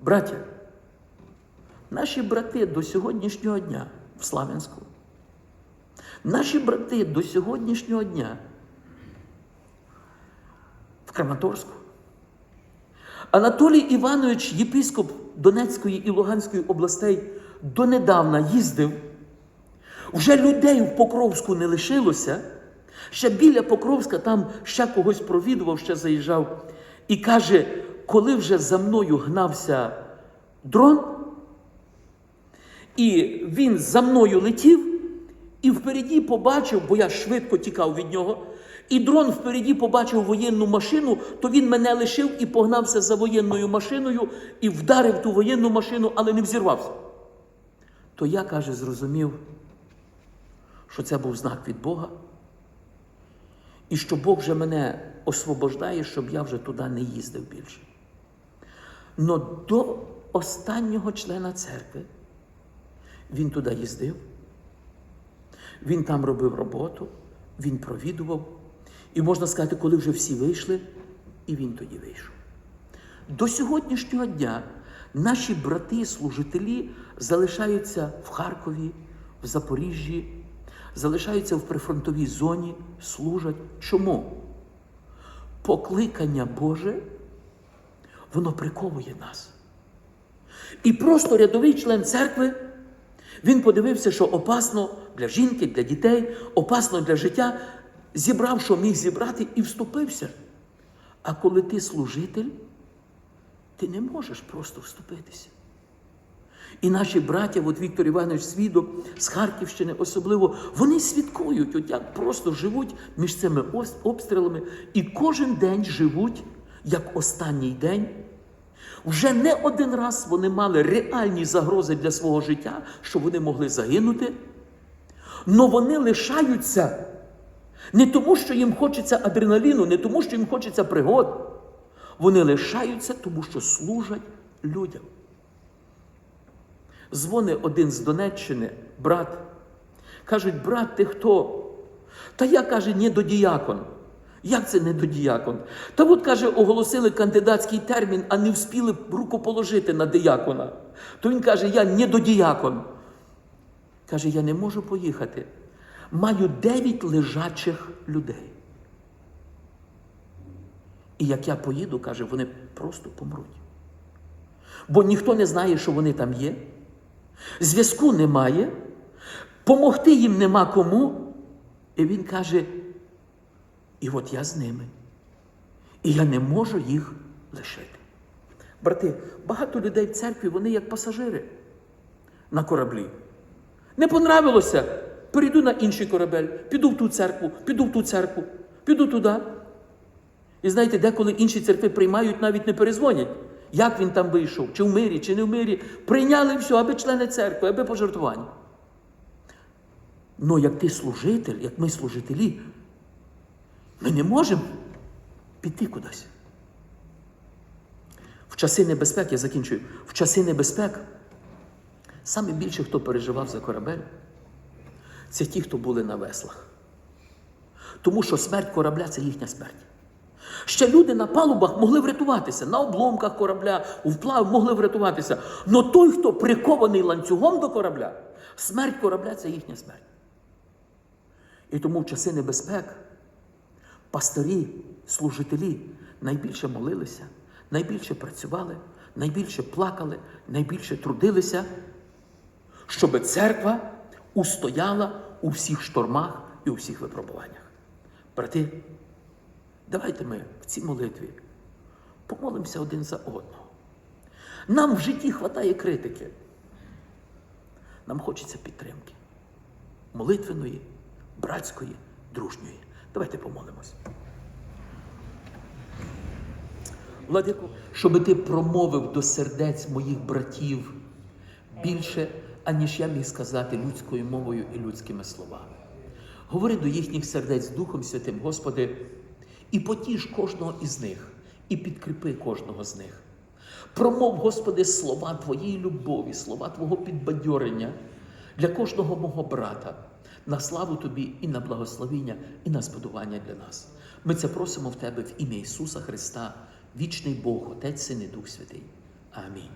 Браття, наші брати до сьогоднішнього дня в Славянську, наші брати до сьогоднішнього дня в Краматорську. Анатолій Іванович, єпископ Донецької і Луганської областей, донедавна їздив. Вже людей в Покровську не лишилося. Ще біля Покровська там ще когось провідував, ще заїжджав. І каже, коли вже за мною гнався дрон, і він за мною летів, і впереді побачив, бо я швидко тікав від нього, і дрон впереді побачив воєнну машину, то він мене лишив і погнався за воєнною машиною і вдарив ту воєнну машину, але не взірвався. То я, каже, зрозумів, що це був знак від Бога, і що Бог вже мене освобождає, щоб я вже туди не їздив більше. Но до останнього члена церкви він туди їздив, він там робив роботу, він провідував. І можна сказати, коли вже всі вийшли, і він тоді вийшов. До сьогоднішнього дня наші брати-служителі залишаються в Харкові, в Запоріжжі, залишаються в прифронтовій зоні, служать. Чому? Покликання Боже, воно приковує нас. І просто рядовий член церкви, він подивився, що опасно для жінки, для дітей, опасно для життя, зібрав, що міг зібрати, і вступився. А коли ти служитель, ти не можеш просто вступитися. І наші браття, от Віктор Іванович Свідок з Харківщини, особливо, вони свідкують, от як просто живуть між цими обстрілами, і кожен день живуть як останній день. Вже не один раз вони мали реальні загрози для свого життя, що вони могли загинути. Но вони лишаються не тому, що їм хочеться адреналіну, не тому, що їм хочеться пригод. Вони лишаються, тому що служать людям. Дзвони один з Донеччини, брат. Кажуть, брат, ти хто? Та я каже, не додіякон. Як це не додіякон? Та от, каже, оголосили кандидатський термін, а не вспіли руку положити на диякона. То він каже, я не додіякон. Каже, я не можу поїхати. Маю дев'ять лежачих людей. І як я поїду, каже, вони просто помруть. Бо ніхто не знає, що вони там є. Зв'язку немає, помогти їм нема кому. І він каже: і от я з ними. І я не можу їх лишити. Брати, багато людей в церкві, вони як пасажири на кораблі. Не понравилося, перейду на інший корабель, піду в ту церкву, піду в ту церкву, піду туди. І знаєте, деколи інші церкви приймають, навіть не перезвонять. Як він там вийшов, чи в мирі, чи не в мирі. Прийняли все, аби члени церкви, аби пожертвування. Ну, як ти служитель, як ми служителі, ми не можемо піти кудись. В часи небезпек, я закінчую, в часи небезпек саме більше, хто переживав за корабель, це ті, хто були на веслах. Тому що смерть корабля це їхня смерть. Ще люди на палубах могли врятуватися, на обломках корабля, у вплав могли врятуватися. Но той, хто прикований ланцюгом до корабля, смерть корабля це їхня смерть. І тому в часи небезпек пастирі, служителі найбільше молилися, найбільше працювали, найбільше плакали, найбільше трудилися, щоб церква устояла у всіх штормах і у всіх випробуваннях. Брати, давайте ми в цій молитві помолимося один за одного. Нам в житті вистачає критики. Нам хочеться підтримки. Молитвеної, братської, дружньої. Давайте помолимось. Владику, щоб ти промовив до сердець моїх братів більше, аніж я міг сказати людською мовою і людськими словами. Говори до їхніх сердець Духом Святим, Господи, і потіж кожного із них, і підкріпи кожного з них. Промов, Господи, слова Твоєї любові, слова Твого підбадьорення для кожного мого брата, на славу Тобі і на благословіння, і на збудування для нас. Ми це просимо в Тебе в ім'я Ісуса Христа, вічний Бог, Отець, Син і Дух Святий. Амінь.